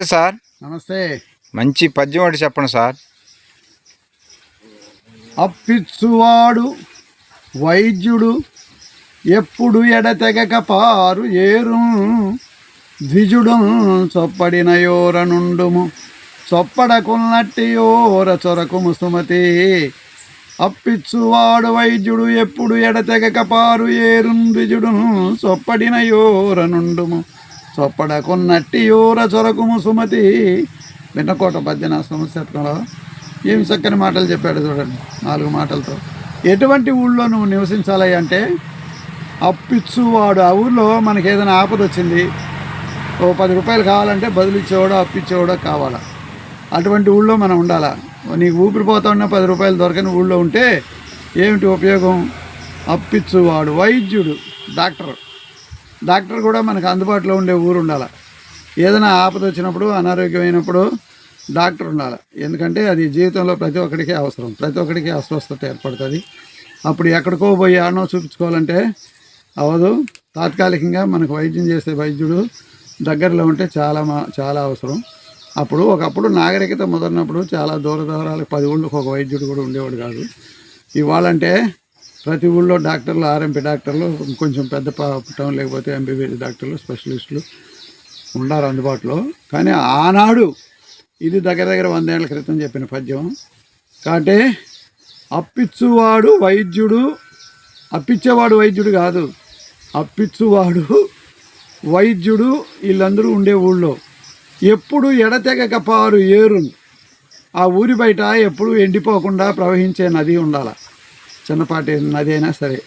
Sir. నమస్తే. మంచి పద్యం ఒకటి చెప్పండి సార్. అప్పిచ్చువాడు వైద్యుడు ఎప్పుడు ఎడతెగక పారు ఏరు ద్విజుడు చొప్పడినయోర నుండుము చొప్పడకున్నట్టి యోర చొరకుము సుమతి. అప్పిచ్చువాడు వైద్యుడు ఎప్పుడు ఎడతెగక పారు ఏరు ద్విజుడు చొప్పడిన యోర నుండుము చొప్పడకున్నట్టి యూర చొరకుము సుమతి. విన్నకోట పద్దెన సంవత్సరంలో ఏమి చక్కని మాటలు చెప్పాడు చూడండి నాలుగు మాటలతో. ఎటువంటి ఊళ్ళో నువ్వు నివసించాలి అంటే అప్పిచ్చువాడు. ఆ ఊళ్ళో మనకి ఏదైనా ఆపద వచ్చింది ఓ పది రూపాయలు కావాలంటే బదులు ఇచ్చేవాడో అప్పిచ్చేవాడో కావాలా? అటువంటి ఊళ్ళో మనం ఉండాలా? నీకు ఊపిరిపోతా ఉన్న పది రూపాయలు దొరకని ఊళ్ళో ఉంటే ఏమిటి ఉపయోగం? అప్పిచ్చువాడు వైద్యుడు డాక్టర్. డాక్టర్ కూడా మనకు అందుబాటులో ఉండే ఊరు ఉండాలి. ఏదైనా ఆపద వచ్చినప్పుడు అనారోగ్యమైనప్పుడు డాక్టర్ ఉండాలి. ఎందుకంటే అది జీవితంలో ప్రతి ఒక్కడికి అవసరం. ప్రతి ఒక్కడికి అస్వస్థత ఏర్పడుతుంది. అప్పుడు ఎక్కడికో పోయి ఆడనో చూపించుకోవాలంటే అవదు. తాత్కాలికంగా మనకు వైద్యం చేసే వైద్యుడు దగ్గరలో ఉంటే చాలా మా చాలా అవసరం. అప్పుడు ఒకప్పుడు నాగరికత మొదలైనప్పుడు చాలా దూర దూరాలకు పది ఒక వైద్యుడు కూడా ఉండేవాడు కాదు. ఇవాళంటే ప్రతి ఊళ్ళో డాక్టర్లు ఆర్ఎంపీ డాక్టర్లు కొంచెం పెద్ద టౌన్ లేకపోతే ఎంబీబీఎస్ డాక్టర్లు స్పెషలిస్టులు ఉండారు అందుబాటులో. కానీ ఆనాడు ఇది దగ్గర దగ్గర వందేళ్ళ క్రితం చెప్పిన పద్యం. కాబట్టి అప్పిచ్చువాడు వైద్యుడు అప్పిచ్చేవాడు వైద్యుడు కాదు. అప్పిచ్చువాడు వైద్యుడు వీళ్ళందరూ ఉండే ఊళ్ళో. ఎప్పుడు ఎడతెగక పారు ఏరు ఆ ఊరి బయట ఎప్పుడు ఎండిపోకుండా ప్రవహించే నది ఉండాలి. చిన్నపాటి నది అయినా సరే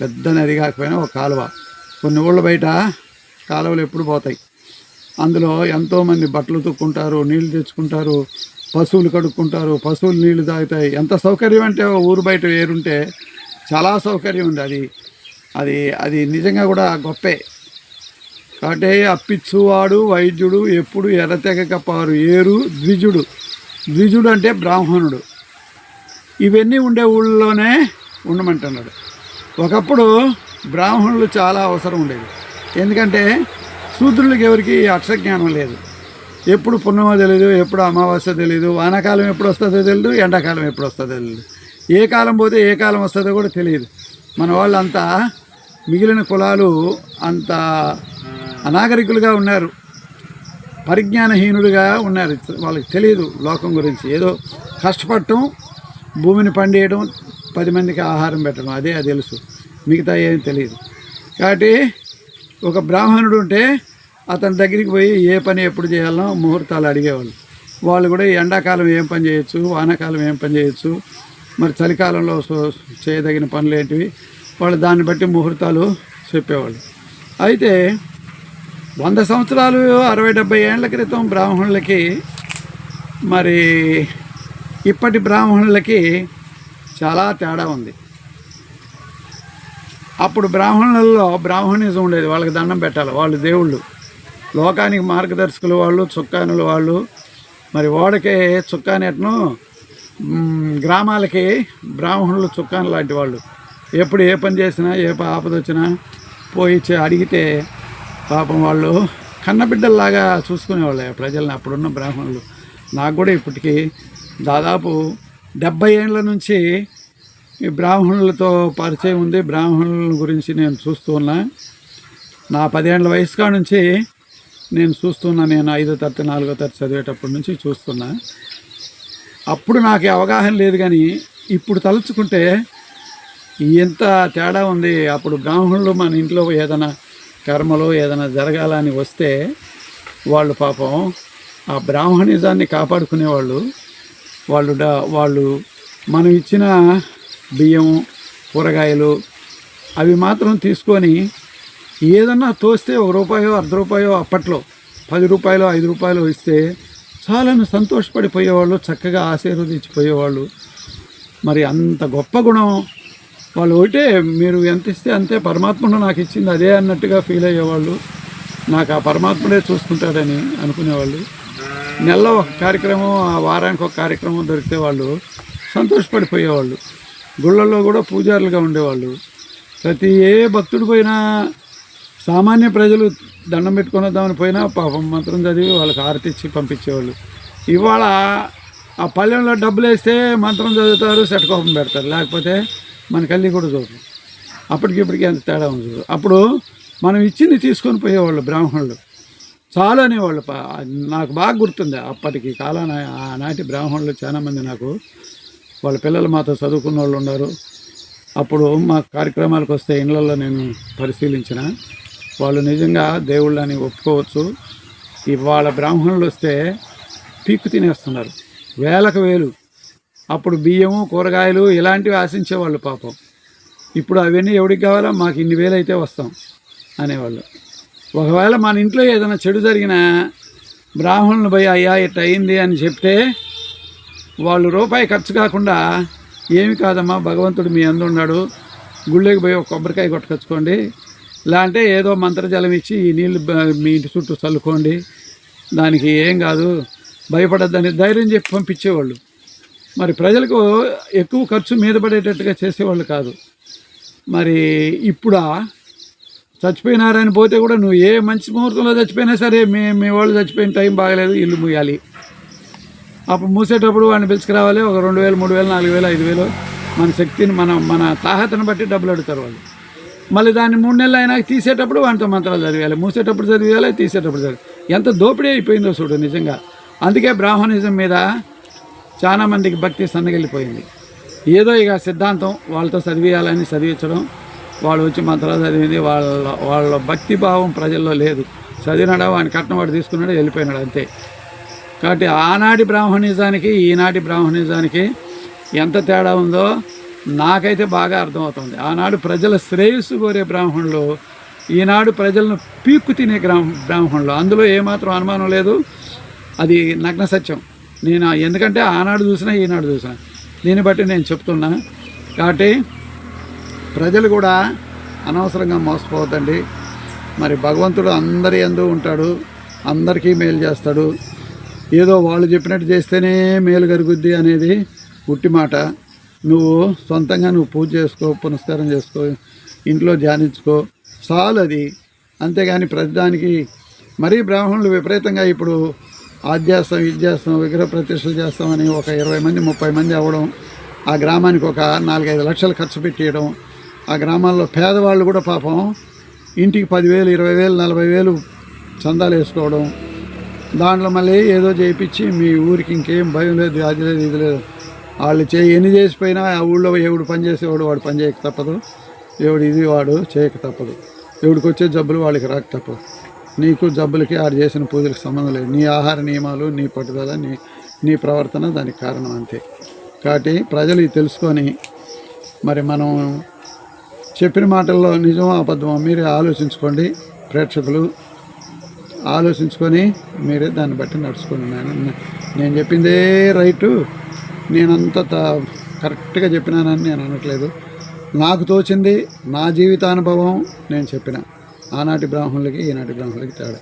పెద్ద నది కాకపోయినా ఒక కాలువ. కొన్ని ఊళ్ళ బయట కాలువలు ఎప్పుడు పోతాయి. అందులో ఎంతోమంది బట్టలు తుక్కుంటారు నీళ్ళు తెచ్చుకుంటారు పశువులు కడుక్కుంటారు పశువులు నీళ్ళు తాగుతాయి. ఎంత సౌకర్యం అంటే ఊరు బయట వేరుంటే చాలా సౌకర్యం ఉంది. అది అది అది నిజంగా కూడా గొప్పే. కాబట్టి అప్పిచ్చువాడు వైద్యుడు ఎప్పుడు ఎర్రతెగక పారు ఏరు ద్విజుడు. ద్విజుడు అంటే బ్రాహ్మణుడు. ఇవన్నీ ఉండే ఊళ్ళోనే ఉండమంటున్నాడు. ఒకప్పుడు బ్రాహ్మణులు చాలా అవసరం ఉండేది. ఎందుకంటే శూద్రులకు ఎవరికి అక్షజ్ఞానం లేదు. ఎప్పుడు పున్నమ తెలియదు ఎప్పుడు అమావాస్య తెలియదు వానాకాలం ఎప్పుడు వస్తుందో తెలియదు ఎండాకాలం ఎప్పుడు వస్తుందో తెలియదు ఏ కాలం పోతే ఏ కాలం వస్తుందో కూడా తెలియదు. మన వాళ్ళంతా మిగిలిన కులాలు అంత అనాగరికులుగా ఉన్నారు. పరిజ్ఞానహీనుడిగా ఉన్నారు. వాళ్ళకి తెలియదు లోకం గురించి. ఏదో కష్టపడటం భూమిని పండియడం పది మందికి ఆహారం పెట్టడం అదే అది తెలుసు. మిగతా ఏం తెలియదు. కాబట్టి ఒక బ్రాహ్మణుడు ఉంటే అతని దగ్గరికి పోయి ఏ పని ఎప్పుడు చేయాలనో ముహూర్తాలు అడిగేవాళ్ళు. వాళ్ళు కూడా ఎండాకాలం ఏం పని చేయొచ్చు వానాకాలం ఏం పని చేయొచ్చు మరి చలికాలంలో చేయదగిన పనులు ఏంటివి వాళ్ళు దాన్ని బట్టి ముహూర్తాలు చెప్పేవాళ్ళు. అయితే వంద సంవత్సరాలు అరవై డెబ్బై ఏళ్ళ క్రితం బ్రాహ్మణులకి మరి ఇప్పటి బ్రాహ్మణులకి చాలా తేడా ఉంది. అప్పుడు బ్రాహ్మణులలో బ్రాహ్మణిజం ఉండేది. వాళ్ళకి దండం పెట్టాలి. వాళ్ళు దేవుళ్ళు. లోకానికి మార్గదర్శకులు వాళ్ళు చుక్కానులు వాళ్ళు. మరి ఓడకే చుక్కానెట్ను గ్రామాలకి బ్రాహ్మణులు చుక్కాను లాంటి వాళ్ళు. ఎప్పుడు ఏ పని చేసినా ఏ ప- ఆపద వచ్చినా పోయి అడిగితే పాపం వాళ్ళు కన్నబిడ్డల్లాగా చూసుకునేవాళ్ళు ప్రజల్ని. అప్పుడున్న బ్రాహ్మణులు. నాకు కూడా ఇప్పటికీ దాదాపు డెబ్బై ఏళ్ళ నుంచి ఈ బ్రాహ్మణులతో పరిచయం ఉంది. బ్రాహ్మణుల గురించి నేను చూస్తున్నా నా పదేళ్ళ వయసు కాడ నుంచి నేను చూస్తున్నా. నేను ఐదో తరగతి నాలుగో తరగతి చదివేటప్పటి నుంచి చూస్తున్నా. అప్పుడు నాకు అవగాహన లేదు కానీ ఇప్పుడు తలుచుకుంటే ఎంత తేడా ఉంది. అప్పుడు బ్రాహ్మణులు మన ఇంట్లో ఏదైనా కర్మలు ఏదైనా జరగాలని వస్తే వాళ్ళు పాపం ఆ బ్రాహ్మణిజాన్ని కాపాడుకునేవాళ్ళు. వాళ్ళు వాళ్ళు మనం ఇచ్చిన బియ్యం కూరగాయలు అవి మాత్రం తీసుకొని ఏదన్నా తోస్తే ఒక రూపాయో అర్ధ రూపాయో అప్పట్లో పది రూపాయలు ఐదు రూపాయలు ఇస్తే చాలా సంతోషపడిపోయేవాళ్ళు చక్కగా ఆశీర్వదించిపోయేవాళ్ళు. మరి అంత గొప్ప గుణం. వాళ్ళు ఒకటే మీరు ఎంత ఇస్తే అంతే పరమాత్ముడు నాకు ఇచ్చింది అదే అన్నట్టుగా ఫీల్ అయ్యేవాళ్ళు. నాకు ఆ పరమాత్ముడే చూసుకుంటాడని అనుకునేవాళ్ళు. నెలలో ఒక కార్యక్రమం ఆ వారానికి ఒక కార్యక్రమం దొరికితే వాళ్ళు సంతోషపడిపోయేవాళ్ళు. గుళ్ళల్లో కూడా పూజారులుగా ఉండేవాళ్ళు. ప్రతి ఏ భక్తుడు పోయినా సామాన్య ప్రజలు దండం పెట్టుకునేద్దామని పోయినా పాపం మంత్రం చదివి వాళ్ళకి హారతి ఇచ్చి పంపించేవాళ్ళు. ఇవాళ ఆ పల్లెంలో డబ్బులు వేస్తే మంత్రం చదువుతారు సెటకోపం పెడతారు. లేకపోతే మన కళ్ళీ కూడా చూడరు. అప్పటికి ఇప్పటికి ఎంత తేడా ఉంది. అప్పుడు మనం ఇచ్చింది తీసుకొని పోయేవాళ్ళు బ్రాహ్మణులు. చాలు అనేవాళ్ళు పా- నాకు బాగా గుర్తుంది. అప్పటికి కాలాన ఆనాటి బ్రాహ్మణులు చాలామంది నాకు వాళ్ళ పిల్లలు మాతో చదువుకున్న వాళ్ళు ఉన్నారు. అప్పుడు మా కార్యక్రమాలకు వస్తే ఇళ్ళల్లో నేను పరిశీలించిన. వాళ్ళు నిజంగా దేవుళ్ళని ఒప్పుకోవచ్చు. ఇవాళ బ్రాహ్మణులు వస్తే పీక్కు తినేస్తున్నారు. వేలకు వేలు. అప్పుడు బియ్యము కూరగాయలు ఇలాంటివి ఆశించేవాళ్ళు పాపం. ఇప్పుడు అవన్నీ ఎవరికి కావాలా మాకు ఇన్ని వేలు అయితే వస్తాం అనేవాళ్ళు. ఒకవేళ మన ఇంట్లో ఏదైనా చెడు జరిగినా బ్రాహ్మణులు పోయి అయ్యా ఇట్ట అయింది అని చెప్తే వాళ్ళు రూపాయి ఖర్చు కాకుండా ఏమి కాదమ్మా భగవంతుడు మీ అందు ఉన్నాడు గుళ్ళకి పోయి ఒక కొబ్బరికాయ కొట్టుకొచ్చుకోండి లేదంటే ఏదో మంత్రజలం ఇచ్చి ఈ నీళ్ళు మీ ఇంటి చుట్టూ చల్లుకోండి దానికి ఏం కాదు భయపడద్దని ధైర్యం చెప్పి పంపించేవాళ్ళు. మరి ప్రజలకు ఎక్కువ ఖర్చు మీద పడేటట్టుగా చేసేవాళ్ళు కాదు. మరి ఇప్పుడా చచ్చిపోయినారని పోతే కూడా నువ్వు ఏ మంచి ముహూర్తంలో చచ్చిపోయినా సరే మీ మీ వాళ్ళు చచ్చిపోయిన టైం బాగలేదు ఇల్లు ముయ్యాలి అప్పుడు మూసేటప్పుడు వాడిని పిలుచుకురావాలి ఒక రెండు వేలు మూడు వేలు నాలుగు వేలు ఐదు వేలు. మన శక్తిని మన మన తాహతను బట్టి డబ్బులు అడుగుతారు వాళ్ళు. మళ్ళీ దాన్ని మూడు నెలలు అయినా తీసేటప్పుడు వాటితో మంత్రాలు చదివేయాలి. మూసేటప్పుడు చదివేయాలి తీసేటప్పుడు చదివి ఎంత దోపిడీ అయిపోయిందో చూడు నిజంగా. అందుకే బ్రాహ్మణిజం మీద చాలామందికి భక్తి సన్నగిల్లిపోయింది. ఏదో ఇక సిద్ధాంతం వాళ్ళతో చదివేయాలని చదివించడం వాళ్ళు వచ్చి మంత్రాలు చదివింది వాళ్ళ వాళ్ళ భక్తి భావం ప్రజల్లో లేదు. చదివినాడా వాడిని కట్నం వాడు తీసుకున్నాడు వెళ్ళిపోయినాడు అంతే. కాబట్టి ఆనాటి బ్రాహ్మణిజానికి ఈనాటి బ్రాహ్మణిజానికి ఎంత తేడా ఉందో నాకైతే బాగా అర్థమవుతుంది. ఆనాడు ప్రజల శ్రేయస్సు కోరే బ్రాహ్మణులు ఈనాడు ప్రజలను పీక్కు తినే గ్రామ బ్రాహ్మణులు. అందులో ఏమాత్రం అనుమానం లేదు. అది నగ్న సత్యం. నేను ఎందుకంటే ఆనాడు చూసినా ఈనాడు చూసినా. దీన్ని బట్టి నేను చెప్తున్నా. కాబట్టి ప్రజలు కూడా అనవసరంగా మోసపోవద్దండి. మరి భగవంతుడు అందరి ఎందు ఉంటాడు అందరికీ మేలు చేస్తాడు. ఏదో వాళ్ళు చెప్పినట్టు చేస్తేనే మేలు కరుగుద్ది అనేది ఉట్టి మాట. నువ్వు సొంతంగా నువ్వు పూజ చేసుకో పునస్కారం చేసుకో ఇంట్లో ధ్యానించుకో. చాలు అది. అంతేగాని ప్రతిదానికి మరీ బ్రాహ్మణులు విపరీతంగా ఇప్పుడు అది చేస్తాం ఇది చేస్తాం విగ్రహ ప్రతిష్టలు చేస్తామని ఒక ఇరవై మంది ముప్పై మంది అవ్వడం ఆ గ్రామానికి ఒక నాలుగైదు లక్షలు ఖర్చు పెట్టేయడం ఆ గ్రామాల్లో పేదవాళ్ళు కూడా పాపం ఇంటికి పదివేలు ఇరవై వేలు నలభై వేలు చందాలు వేసుకోవడం. దాంట్లో మళ్ళీ ఏదో చేయించి మీ ఊరికి ఇంకేం భయం లేదు అది లేదు ఇది లేదు. వాళ్ళు చే ఎన్ని చేసిపోయినా ఆ ఊళ్ళో ఎవడు పని చేసేవాడు వాడు పని చేయక తప్పదు. ఎవడు ఇది వాడు చేయక తప్పదు. ఎవడికి వచ్చే జబ్బులు వాళ్ళకి రాక తప్పదు నీకు జబ్బులకి ఆడు చేసిన పూజలకు సంబంధం లేదు. నీ ఆహార నియమాలు నీ పట్టుదల నీ నీ ప్రవర్తన దానికి కారణం అంతే. కాబట్టి ప్రజలు ఇది తెలుసుకొని మరి మనం చెప్పిన మాటల్లో నిజమో అబద్ధమో మీరే ఆలోచించుకోండి ప్రేక్షకులు. ఆలోచించుకొని మీరే దాన్ని బట్టి నడుచుకోండి నేను నేను చెప్పిందే రైటు. నేనంత కరెక్ట్గా చెప్పినానని నేను అనట్లేదు. నాకు తోచింది నా జీవితానుభవం నేను చెప్పిన. ఆనాటి బ్రాహ్మణులకి ఈనాటి బ్రాహ్మణులకి తేడా.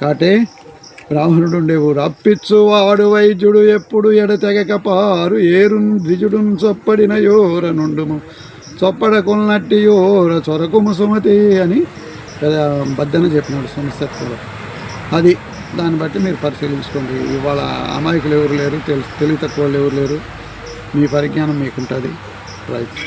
కాబట్టి బ్రాహ్మణుడు ఉండే ఊరు అప్పిచ్చు వాడు వైద్యుడు ఎప్పుడు ఎడతెగక పారు ఏరున్ ద్విజుడున్ చొప్పడిన యోర నుండుము. చొప్పడ కొన్నట్టి చొరకు చొరకుము సుమతి అని బద్దన చెప్పినాడు సంస్థలో అది దాన్ని బట్టి మీరు పరిశీలించుకోండి. ఇవాళ అమాయకులు ఎవరు లేరు తెలుసు తెలివి తక్కువ ఎవరు లేరు. మీ పరిజ్ఞానం మీకుంటుంది. రైట్.